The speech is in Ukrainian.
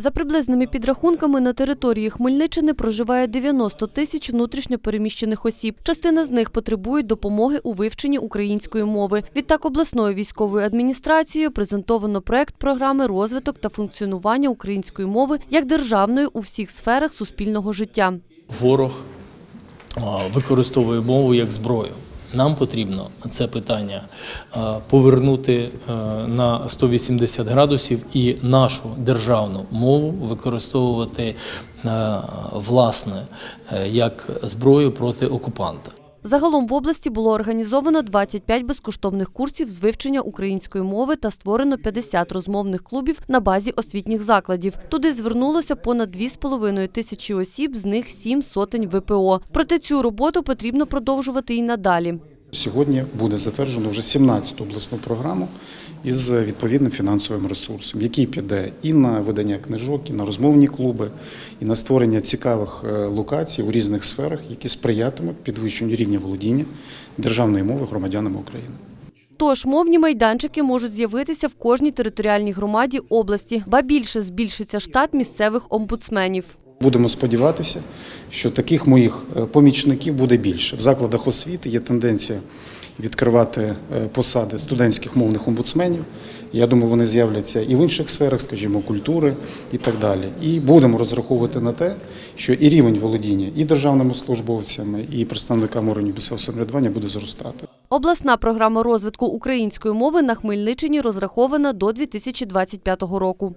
За приблизними підрахунками, на території Хмельниччини проживає 90 тисяч внутрішньо переміщених осіб. Частина з них потребують допомоги у вивченні української мови. Відтак обласною військовою адміністрацією презентовано проект програми розвиток та функціонування української мови як державної у всіх сферах суспільного життя. ворог використовує мову як зброю. Нам потрібно це питання повернути а, на 180 градусів і нашу державну мову використовувати власне е, як зброю проти окупанта. Загалом в області було організовано 25 безкоштовних курсів з вивчення української мови та створено 50 розмовних клубів на базі освітніх закладів. Туди звернулося понад 2,5 тисячі осіб, з них 7 сотень ВПО. Проте цю роботу потрібно продовжувати і надалі. Сьогодні буде затверджено вже 17-ту обласну програму із відповідним фінансовим ресурсом, який піде і на видання книжок, і на розмовні клуби, і на створення цікавих е, локацій у різних сферах, які сприятимуть підвищенню рівня володіння державної мови громадянами України. Тож мовні майданчики можуть з'явитися в кожній територіальній громаді області, ба більше збільшиться штат місцевих омбудсменів. Будемо сподіватися, що таких моїх е, помічників буде більше. В закладах освіти є тенденція відкривати е, посади студентських мовних омбудсменів. Я думаю, вони з'являться і в інших сферах, скажімо, культури і так далі. І будемо розраховувати на те, що і рівень володіння і державними службовцями, і представниками органів місцевого самоврядування буде зростати. Обласна програма розвитку української мови на Хмельниччині розрахована до 2025 року.